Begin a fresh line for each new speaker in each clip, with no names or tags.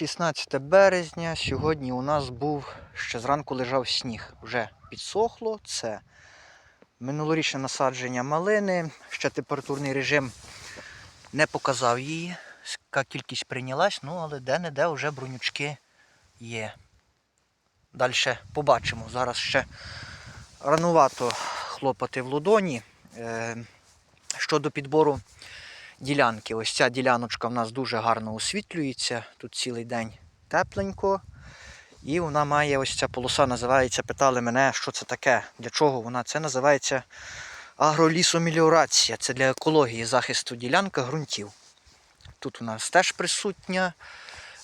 16 березня. Сьогодні у нас був ще зранку лежав сніг. Вже підсохло. Це минулорічне насадження малини. Ще температурний режим не показав її. Яка кількість прийнялась, ну але де-не-де вже бронючки є. Далі побачимо. Зараз ще ранувато хлопати в ладоні. Е, Щодо підбору ділянки. Ось ця діляночка в нас дуже гарно освітлюється. Тут цілий день тепленько. І вона має ось ця полоса, називається, питали мене, що це таке, для чого вона. Це називається агролісомеліорація. Це для екології захисту ділянка ґрунтів. Тут у нас теж присутня.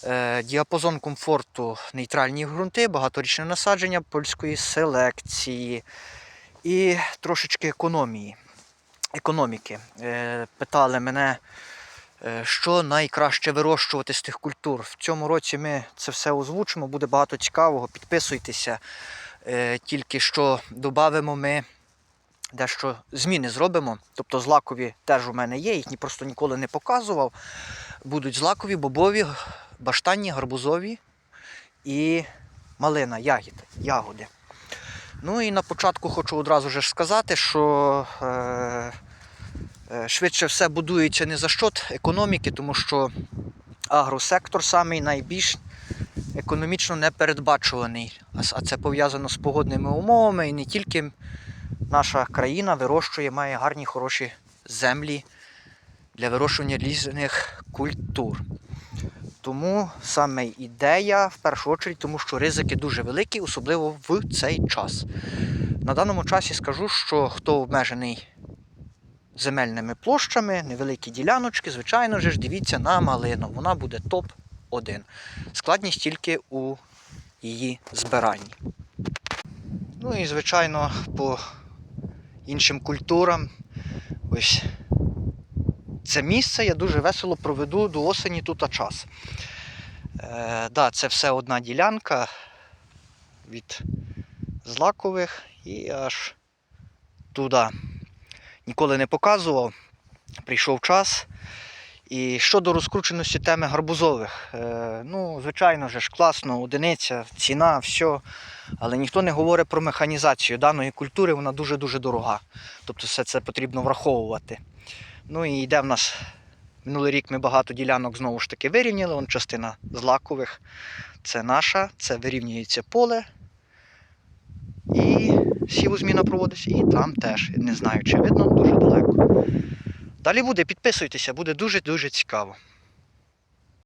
Е, Діапазон комфорту нейтральні ґрунти, багаторічне насадження польської селекції і трошечки економії економіки. Е, Питали мене, е, що найкраще вирощувати з тих культур. В цьому році ми це все озвучимо, буде багато цікавого. Підписуйтеся. Е, Тільки що додамо ми дещо зміни зробимо. Тобто злакові теж у мене є, їх ні- просто ніколи не показував. Будуть злакові, бобові, баштанні, гарбузові і малина, ягід, ягоди. Ну і на початку хочу одразу ж сказати, що швидше все будується не за счет економіки, тому що агросектор самий найбільш економічно непередбачуваний. А це пов'язано з погодними умовами і не тільки наша країна вирощує, має гарні хороші землі для вирощування різних культур. Тому саме ідея в першу чергу, тому що ризики дуже великі, особливо в цей час. На даному часі скажу, що хто обмежений земельними площами, невеликі діляночки, звичайно ж, дивіться на малину. Вона буде топ-1. Складність тільки у її збиранні. Ну і, звичайно, по іншим культурам. Ось це місце я дуже весело проведу до осені тут час. Е, да, це все одна ділянка від злакових і аж туди. Ніколи не показував. Прийшов час. І щодо розкрученості теми гарбузових, е, ну, звичайно ж, класно, одиниця, ціна, все. Але ніхто не говорить про механізацію даної культури, вона дуже-дуже дорога. Тобто все це потрібно враховувати. Ну і йде в нас минулий рік ми багато ділянок знову ж таки вирівняли. Вон частина злакових. Це наша, це вирівнюється поле. І сівозміна проводиться. І там теж. Не знаю, чи видно, дуже далеко. Далі буде, підписуйтеся, буде дуже-дуже цікаво.